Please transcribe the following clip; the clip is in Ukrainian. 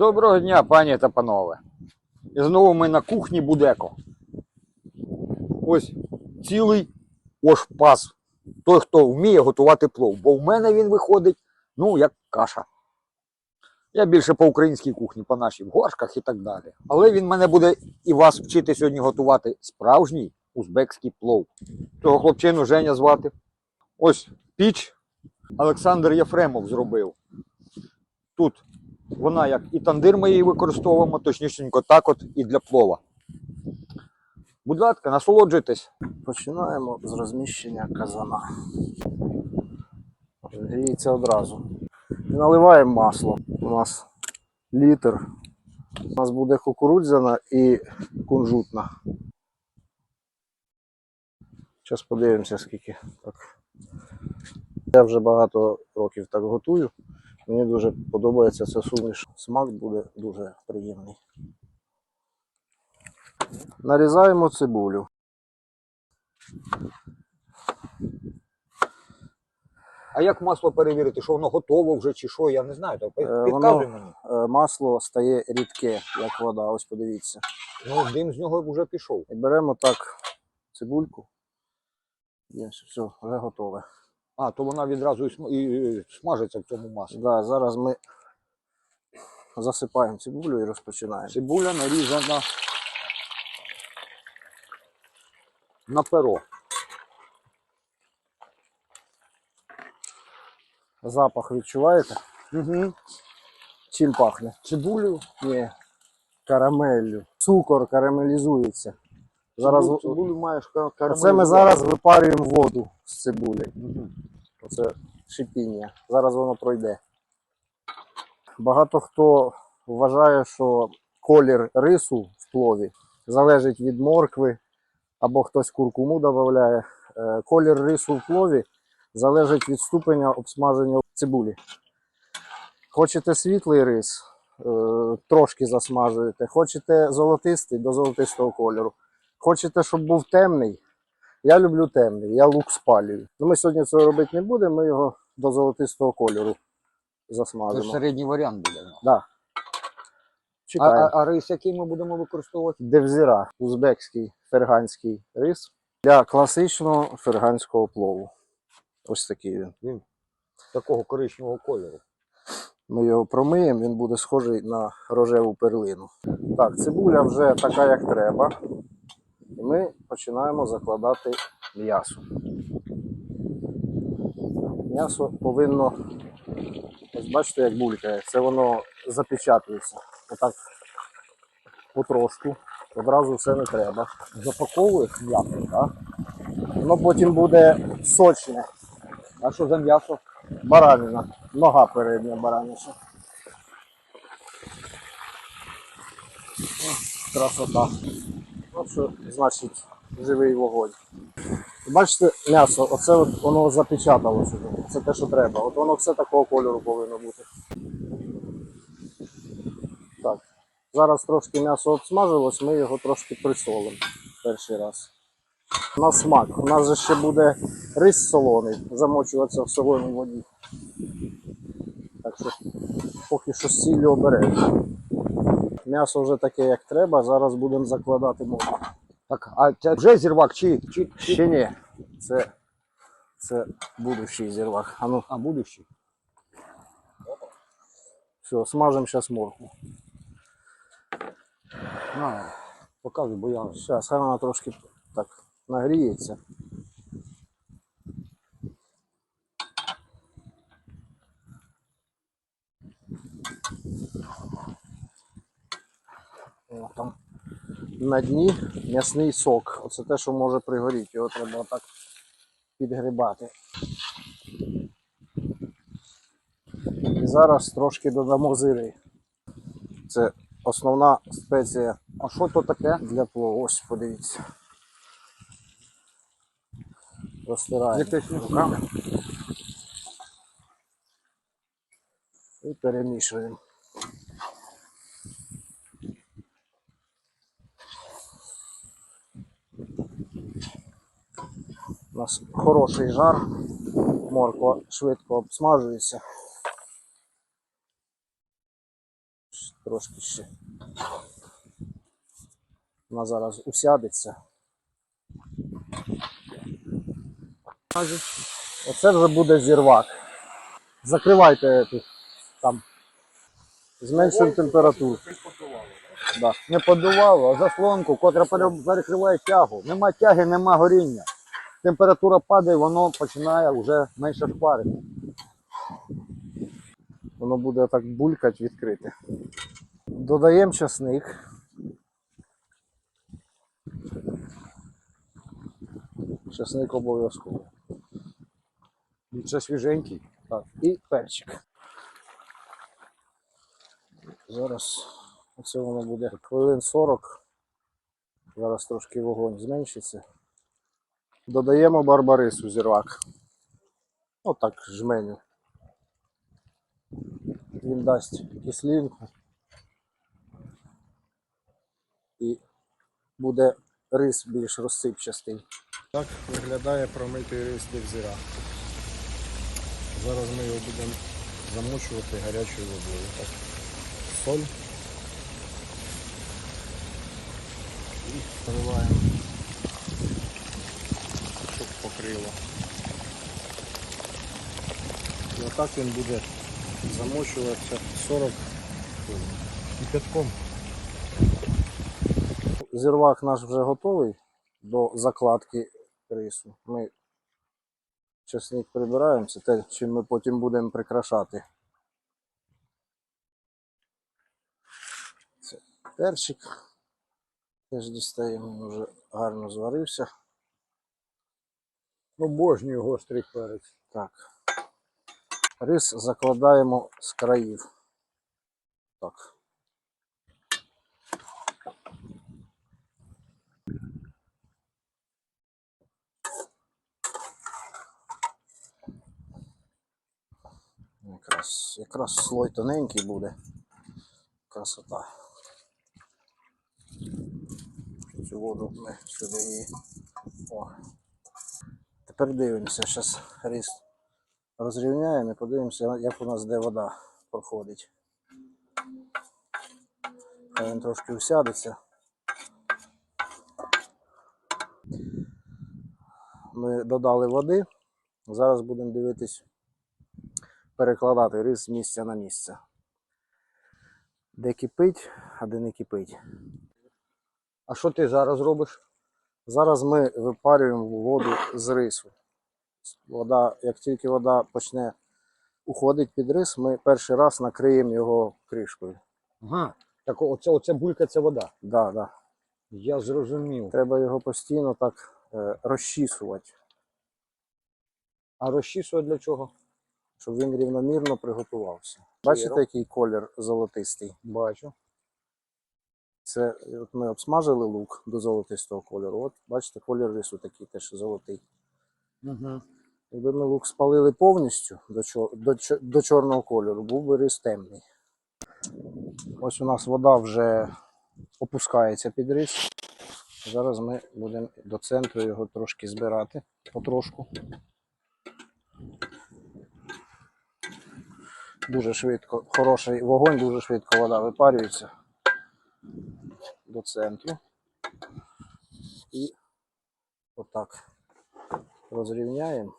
Доброго дня, пані та панове. І знову ми на кухні Будеко. Ось цілий ошпас. Той, хто вміє готувати плов. Бо в мене він виходить, ну, як каша. Я більше по українській кухні, по нашій, в горшках і так далі. Але він мене буде і вас вчити сьогодні готувати справжній узбекський плов. Цього хлопчину Женя звати. Ось піч Олександр Єфремов зробив. Тут вона як і тандир ми її використовуємо, точнісінько так от і для плова. Будь ласка, насолоджуйтесь. Починаємо з розміщення казана. Гріється одразу. І наливаємо масло. У нас літр. У нас буде кукурудзяна і кунжутна. Зараз подивимося, скільки так. Я вже багато років так готую. Мені дуже подобається ця суміш. Смак буде дуже приємний. Нарізаємо цибулю. А як масло перевірити, що воно готово вже чи що, я не знаю. То Е, підказуй воно- мені. Е, масло стає рідке, як вода. Ось подивіться. Ну, дим з нього вже пішов. І беремо так цибульку. Є, все, вже готове. А, то вона відразу і, см- і, і смажиться в цьому маслі. Да, зараз ми засипаємо цибулю і розпочинаємо. Цибуля нарізана на перо. Запах відчуваєте? Угу. Чим пахне? Цибулю. Ні. Карамеллю. Цукор карамелізується. Зараз Цибулю, маєш ка- Оце ми зараз випарюємо воду з цибулі. Мгм. Оце шипіння. Зараз воно пройде. Багато хто вважає, що колір рису в плові залежить від моркви, або хтось куркуму додає. Е, Колір рису в плові залежить від ступеня обсмаження цибулі. Хочете світлий рис, е, трошки засмажуєте. Хочете золотистий до золотистого кольору. Хочете, щоб був темний, я люблю темний, я лук спалюю. Ну, ми сьогодні цього робити не будемо, ми його до золотистого кольору Це засмажимо. ж середній варіант буде. Да. А, а, а рис, який ми будемо використовувати? Девзіра, узбекський ферганський рис для класичного ферганського плову. Ось такий він. Він такого коричневого кольору. Ми його промиємо, він буде схожий на рожеву перлину. Так, цибуля вже така, як треба. І ми починаємо закладати м'ясо. М'ясо повинно, ось бачите, як булькає, це воно запечатується. Отак потрошку. Одразу все не треба. Запаковуєш м'ясо, так? Воно потім буде сочне. А що за м'ясо? Баранина. Нога передня бараняча. О, Красота. От що значить живий вогонь. Бачите, м'ясо, оце от воно вже. Це те, що треба. От воно все такого кольору повинно бути. Так. Зараз трошки м'ясо обсмажилось, ми його трошки присолимо перший раз. На смак. У нас же ще буде рис солоний, замочуватися в солоній воді. Так що поки що сіллю обережно. М'ясо вже таке, як треба. Зараз будемо закладати морку. Так, а це вже зірвак чи, чи, чи... Ще ні. Це, це будущий зірвак. А ну, А, будущий. все, смажемо зараз морку. На, показуй, бо я... Зараз, хай вона трошки так нагріється. Там на дні м'ясний сок. Оце те, що може пригоріти. Його треба так підгрібати. І зараз трошки додамо зири. Це основна спеція А що то таке? для плову. Ось подивіться. Розтираємо руками. І перемішуємо. У нас хороший жар, морква швидко обсмажується. трошки ще. Вона зараз усядеться. Оце вже буде зірвак. Закривайте тут там. Зменшуємо температуру. Не подувало, а заслонку, котра перекриває тягу. Нема тяги, нема горіння. Температура падає, воно починає вже менше шпарити. Воно буде так булькать відкрите. Додаємо часник. Часник обов'язково. Це свіженький. Так, і перчик. Зараз оце воно буде хвилин 40. Зараз трошки вогонь зменшиться. Додаємо барбарису зірвак. Отак жменю. Він дасть кислинку. І буде рис більш розсипчастий. Так виглядає промитий рис девзира. Зараз ми його будемо замочувати гарячою водою. Так. Соль. І поливаємо, щоб. І отак він буде замочуватися 40 хвилин. Кипятком. Зірвак наш вже готовий до закладки рису. Ми часник прибираємо, це те, чим ми потім будемо прикрашати. Це перчик. Теж дістаємо, він вже гарно зварився. Обожнюю гострий перець. Так. Рис закладаємо з країв. Так. Якраз, якраз слой тоненький буде. Красота. Цю воду ми сюди її. О. Тепер дивимося, зараз рис розрівняємо і подивимося, як у нас де вода проходить. Хай він трошки усядеться. Ми додали води. Зараз будемо дивитись, перекладати рис з місця на місце. Де кипить, а де не кипить. А що ти зараз робиш? Зараз ми випарюємо воду з рису. Вода, як тільки вода почне уходити під рис, ми перший раз накриємо його кришкою. Ага. Так оце, оце булька це вода. Да, да. Я зрозумів. Треба його постійно так е, розчісувати, А розчісує для чого? щоб він рівномірно приготувався. Бачите, який колір золотистий? Бачу. Це от ми обсмажили лук до золотистого кольору. От бачите, колір рису такий теж золотий. Угу. Якби ми лук спалили повністю до, чор... до, чо- до чорного кольору, був би рис темний. Ось у нас вода вже опускається під рис. Зараз ми будемо до центру його трошки збирати потрошку. Дуже швидко, хороший вогонь, дуже швидко вода випарюється до центру. І отак розрівняємо.